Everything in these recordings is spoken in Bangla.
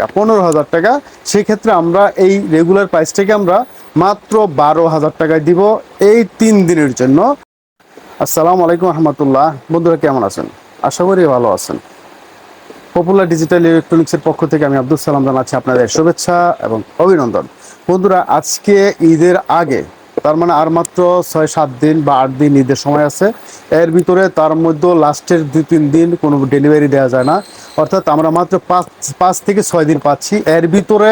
টাকা, পনেরো হাজার টাকা। সেক্ষেত্রে আমরা এই রেগুলার প্রাইসটাকে আমরা মাত্র বারো হাজার টাকায় দিব এই তিন দিনের জন্য। আসসালামু আলাইকুম রহমতুল্লাহ। বন্ধুরা, কেমন আছেন? আশা করি ভালো আছেন। পপুলার ডিজিটাল ইলেকট্রনিক্সের পক্ষ থেকে আমি আব্দুল সালাম জানাচ্ছি আপনাদের শুভেচ্ছা এবং অভিনন্দন। বন্ধুরা, আজকে ঈদের আগে তার মানে আর মাত্র ছয়, সাত দিন বা আট দিন ঈদের সময় আছে। এর ভিতরে তার মধ্যে লাস্টের দুই, তিন দিন কোনো ডেলিভারি দেওয়া যায় না। অর্থাৎ আমরা মাত্র পাঁচ পাঁচ থেকে ছয় দিন পাচ্ছি। এর ভিতরে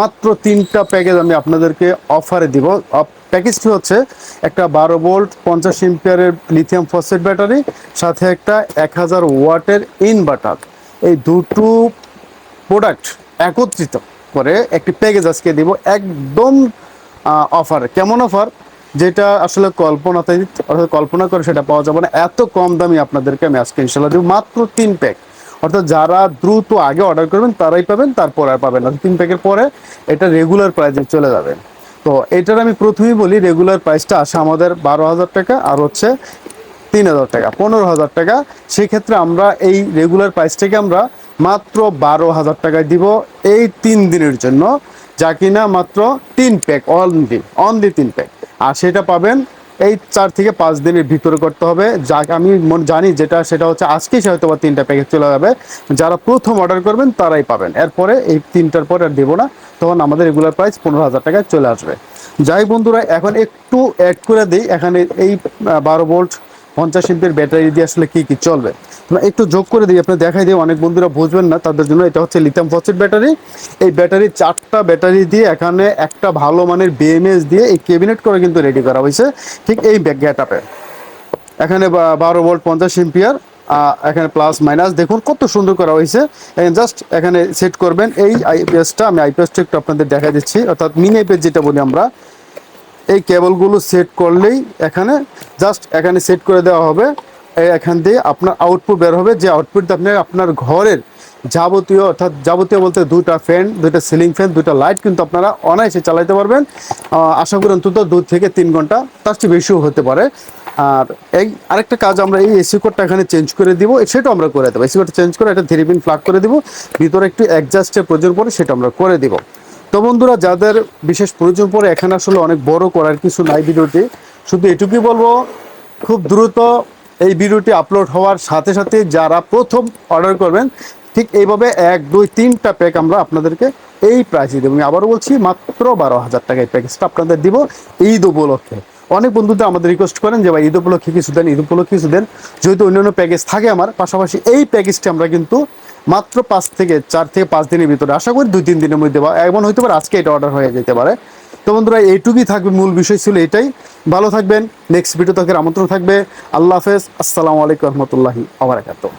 মাত্র তিনটা প্যাকেজ আমি আপনাদেরকে অফারে দিব। প্যাকেজটি হচ্ছে একটা বারো ভোল্ট পঞ্চাশ ইম্পিয়ারের লিথিয়াম ফসফেট ব্যাটারি সাথে একটা এক হাজার ওয়াটের ইনভার্টার এই দুটো প্রোডাক্ট একত্রিত করে একটি প্যাকেজ আজকে দিব। একদম অফার কেমন অফার যেটা আসলে কল্পনাতে অর্থাৎ কল্পনা করে সেটা পাওয়া যাবে না। এত কম দামি আপনাদেরকে আমি আজকে ইনশাল্লাহ দেবো। মাত্র তিন প্যাক অর্থাৎ যারা দ্রুত আগে অর্ডার করবেন, তারাই পাবেন, তারপর আর পাবেন না। তিন প্যাকের পরে এটা রেগুলার প্রাইসে চলে যাবে। তো এটার আমি প্রথমেই বলি রেগুলার প্রাইসটা আসে আমাদের বারো হাজার টাকা আর হচ্ছে তিন হাজার টাকা, পনেরো হাজার টাকা। সেক্ষেত্রে আমরা এই রেগুলার প্রাইসটাকে আমরা মাত্র বারো হাজার টাকায় দিব এই তিন দিনের জন্য। যা কিনা মাত্র তিন প্যাক অনলি অনলি তিন প্যাক আর সেটা পাবেন এই চার থেকে পাঁচ দিনের ভিতরে করতে হবে। যা আমি জানি যেটা, সেটা হচ্ছে আজকেই সে হয়তো বা তিনটা প্যাকেজ চলে যাবে। যারা প্রথম অর্ডার করবেন, তারাই পাবেন। এরপরে এই তিনটার পরে আর দেবো না। তখন আমাদের রেগুলার প্রাইস পনেরো হাজার টাকায় চলে আসবে। যাই বন্ধুরা, এখন একটু অ্যাড করে দিই। এখানে এই বারো ভোল্ট পঞ্চাশ এমপির ব্যাটারি দিয়ে আসলে কি কি চলবে? একটু যোগ করে দিই আপনার দেখাই দিই, অনেক বন্ধুরা বুঝবেন না, তাদের জন্য এটা হচ্ছে লিথিয়াম ফসফেট ব্যাটারি। এই ব্যাটারি চারটা ব্যাটারি দিয়ে এখানে একটা ভালো মানের বিএমএস দিয়ে এই ক্যাবিনেট করে কিন্তু রেডি করা হয়েছে, ঠিক এই ব্যাগ গ্যাটাপে এখানে বারো ভোল্ট পঞ্চাশ এম্পিয়ার এখানে প্লাস মাইনাস দেখুন কত সুন্দর করা হয়েছে। জাস্ট এখানে সেট করবেন, এই আইপিএসটা আমি আইপিএসটা একটু আপনাদের দেখা দিচ্ছি, অর্থাৎ মিনি আইপিএস যেটা বলি আমরা এই কেবলগুলো সেট করলেই এখানে জাস্ট এখানে সেট করে দেওয়া হবে। এখান দিয়ে আপনার আউটপুট বের হবে। যে আউটপুট আপনি আপনার ঘরের যাবতীয় অর্থাৎ যাবতীয় বলতে দুটা ফ্যান দুইটা সিলিং ফ্যান দুইটা লাইট কিন্তু আপনারা অনায়াসে চালাতে পারবেন। আশা করি অন্তত দু থেকে তিন ঘণ্টা তার চেয়ে বেশিও হতে পারে। আর এই আরেকটা কাজ আমরা এই এসি কোডটা এখানে চেঞ্জ করে দিব। সেটাও আমরা করে দেবো। এসি কোডটা চেঞ্জ করে এটা থ্রি পিন করে দিব। ভিতরে একটু অ্যাডজাস্টের প্রয়োজন পড়ে সেটা আমরা করে দিব। তো বন্ধুরা, যাদের বিশেষ প্রয়োজন পরে এখানে আসলে অনেক বড় করার কিছু নাই ভিডিওটি। শুধু এটুকুই বলব, খুব দ্রুত এই ভিডিওটি আপলোড হওয়ার সাথে সাথে যারা প্রথম অর্ডার করবেন, ঠিক এইভাবে এক, দুই, তিনটা প্যাক আমরা আপনাদেরকে এই প্রাইসে দেবো। আমি আবারও বলছি, মাত্র বারো হাজার টাকা এই প্যাকেজটা আপনাদের দিব ঈদ উপলক্ষে। অনেক বন্ধুদের আমাদের রিকোয়েস্ট করেন যে, ভাই, ঈদ উপলক্ষে কিছু দেন, ঈদ উপলক্ষে কিছু দেন। যেহেতু অন্যান্য প্যাকেজ থাকে আমার, পাশাপাশি এই প্যাকেজটি আমরা কিন্তু মাত্র পাঁচ থেকে চার থেকে পাঁচ দিনের ভিতরে, আশা করি দুই তিন দিনের মধ্যে এমন হইতে পারে আজকে এটা অর্ডার হয়ে যেতে পারে। তো বন্ধুরা, এইটুকুই থাকবে, মূল বিষয় ছিল এটাই। ভালো থাকবেন নেক্সট ভিডিও থেকে আমন্ত্রণ থাকবে। আল্লাহ হাফেজ, আসসালামু আলাইকুম রহমতুল্লাহি আবরাকাতুহ